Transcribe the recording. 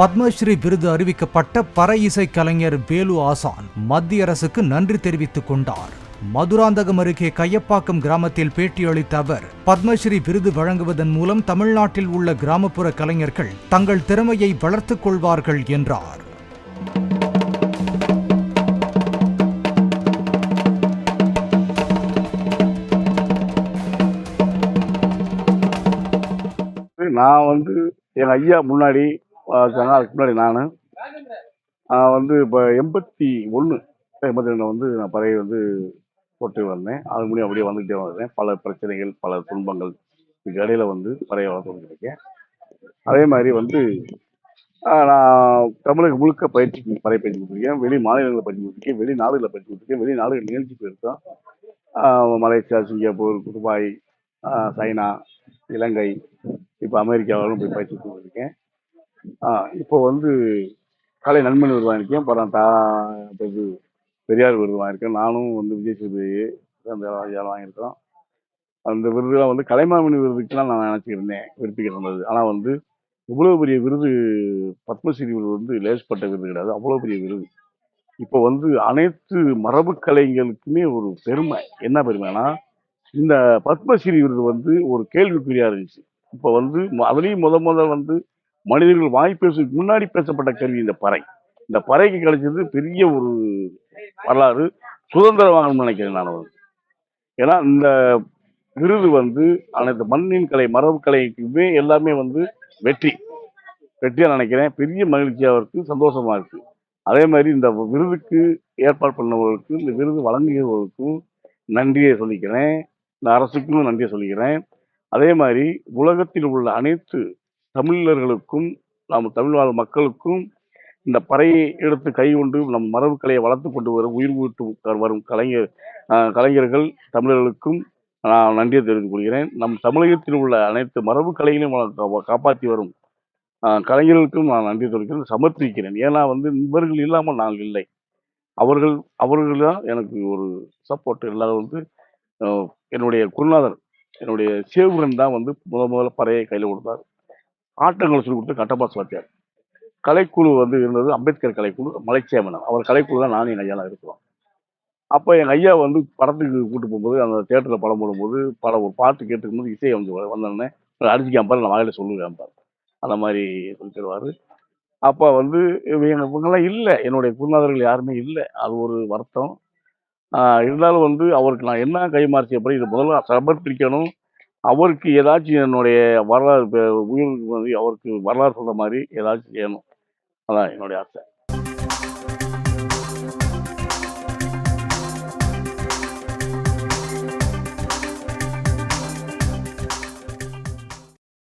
பத்மஸ்ரீ விருது அறிவிக்கப்பட்ட பற இசை கலைஞர் வேலு ஆசான் மத்திய அரசுக்கு நன்றி தெரிவித்துக் கொண்டார். மதுராந்தகம் அருகே கையப்பாக்கம் கிராமத்தில் பேட்டியளித்த அவர் பத்மஸ்ரீ விருது வழங்குவதன் மூலம் தமிழ்நாட்டில் உள்ள கிராமப்புற கலைஞர்கள் தங்கள் திறமையை வளர்த்துக் கொள்வார்கள் என்றார். நான் வந்து எங்கள் ஐயா முன்னாடி இருக்காங்க அதுக்கு முன்னாடி நான் வந்து இப்போ எண்பத்தி ஒன்று எண்பத்தி ரெண்டு வந்து நான் பறையை வந்து போட்டு வந்தேன். அது முடியும் அப்படியே வந்துகிட்டே வந்தேன் பல பிரச்சனைகள் பல துன்பங்கள் இதுக்கு இடையில வந்து பறையை வளர்த்து இருக்கேன். அதே மாதிரி வந்து நான் தமிழக முழுக்க பயிற்சி பறவை பயிற்சி கொடுத்துருக்கேன். வெளி மாநிலங்களில் பயிற்சி கொடுத்துருக்கேன். வெளி நாடுகளில் பயிற்சி கொடுத்துருக்கேன். வெளி நாடுகள் நிகழ்ச்சி போயிருக்கோம். Malaysia Singapore Dubai China Ilangai இப்போ அமெரிக்காவிலும் போய் பயிற்சி கொடுத்துருக்கேன். இப்போ வந்து கலை நண்பன் விருது வாங்கியிருக்கேன். அப்புறம் தா இது பெரியார் விருது வாங்கியிருக்கேன். நானும் வந்து விஜய் சேதுபதி அந்த வாங்கியிருக்கோம் அந்த விருதுலாம் வந்து கலைமாமணி விருதுக்குலாம் நான் நினச்சிக்கிருந்தேன். விருப்பிக்கிட்டு இருந்தது ஆனால் வந்து இவ்வளோ பெரிய விருது பத்மஸ்ரீ விருது வந்து லேஸ்பட்ட விருது கிடையாது. அவ்வளோ பெரிய விருது. இப்போ வந்து அனைத்து மரபு கலைஞர்களுக்குமே ஒரு பெருமை. என்ன பெருமைனா இந்த பத்மஸ்ரீ விருது வந்து ஒரு கேள்விக்குறியாக இருந்துச்சு. இப்போ வந்து அதுலேயும் முத முத வந்து மனிதர்கள் வாய் பேசுறதுக்கு முன்னாடி பேசப்பட்ட கல்வி இந்த பறை. இந்த பறைக்கு கிடைச்சது பெரிய ஒரு வரலாறு. சுதந்திரம் வாங்கணும்னு நினைக்கிறேன் நான் வந்து ஏன்னா இந்த விருது வந்து அனைத்து மண்ணின் கலை மரபு கலைக்குமே எல்லாமே வந்து வெற்றி. வெற்றியாக நினைக்கிறேன். பெரிய மகிழ்ச்சியாக இருக்குது சந்தோஷமாக இருக்குது அதே மாதிரி இந்த விருதுக்கு ஏற்பாடு பண்ணவர்களுக்கு இந்த விருது வழங்குகிறவர்களுக்கும் நன்றியை சொல்லிக்கிறேன். இந்த அரசுக்கும் நன்றியை சொல்லிக்கிறேன். அதே மாதிரி உலகத்தில் உள்ள அனைத்து தமிழர்களுக்கும் நாம் தமிழ் வாழ் மக்களுக்கும் இந்த பறையை எடுத்து கை கொண்டு நம் மரபு கலையை வளர்த்து கொண்டு வரும் உயிர் ஊட்டு வரும் கலைஞர் கலைஞர்கள் தமிழர்களுக்கும் நான் நன்றியை தெரிவித்துக் கொள்கிறேன். நம் தமிழகத்தில் உள்ள அனைத்து மரபு கலைகளையும் காப்பாற்றி வரும் கலைஞர்களுக்கும் நான் நன்றி தெரிவிக்கிறேன் சமர்ப்பிக்கிறேன். ஏன்னா வந்து இவர்கள் இல்லாமல் நாங்கள் இல்லை. அவர்கள் அவர்கள் தான் எனக்கு ஒரு சப்போர்ட் இல்லாத வந்து என்னுடைய குருநாதர் என்னுடைய சேவுகன் தான் வந்து முத முதல்ல பறையை கையில் கொடுத்தார். ஆட்டங்களை சொல்லி கொடுத்து கட்டபாஸ் வாத்தியார் கலைக்குழு வந்து இருந்தது அம்பேத்கர் கலைக்குழு மலைச்சேமனம் அவர் கலைக்குழு தான் நானும் எங்கள் ஐயாலாம் இருக்கிறோம். அப்போ எங்கள் ஐயா வந்து படத்துக்கு கூட்டு போகும்போது அந்த தேட்டரில் படம் போடும்போது பல ஒரு பாட்டு கேட்டுக்கும் போது இசையை வந்து வந்தோடனே அடிச்சு கேம்பார் நான் வாயில சொல்லு கேம்பார் அந்த மாதிரி சொல்லி தருவார். அப்போ வந்து இவங்க இவங்கெல்லாம் இல்லை. என்னுடைய குருநாதர்கள் யாருமே இல்லை. அது ஒரு வருத்தம். இருந்தாலும் வந்து அவருக்கு நான் என்ன கைமாற்றி இது முதல்ல சமர்ப்பிக்கணும் அவருக்கு ஏதாச்சும் என்னுடைய வரலாறு உயிருக்கு வந்து அவருக்கு வரலாறு சொல்கிற மாதிரி ஏதாச்சும் செய்யணும். அதான் என்னுடைய ஆசை.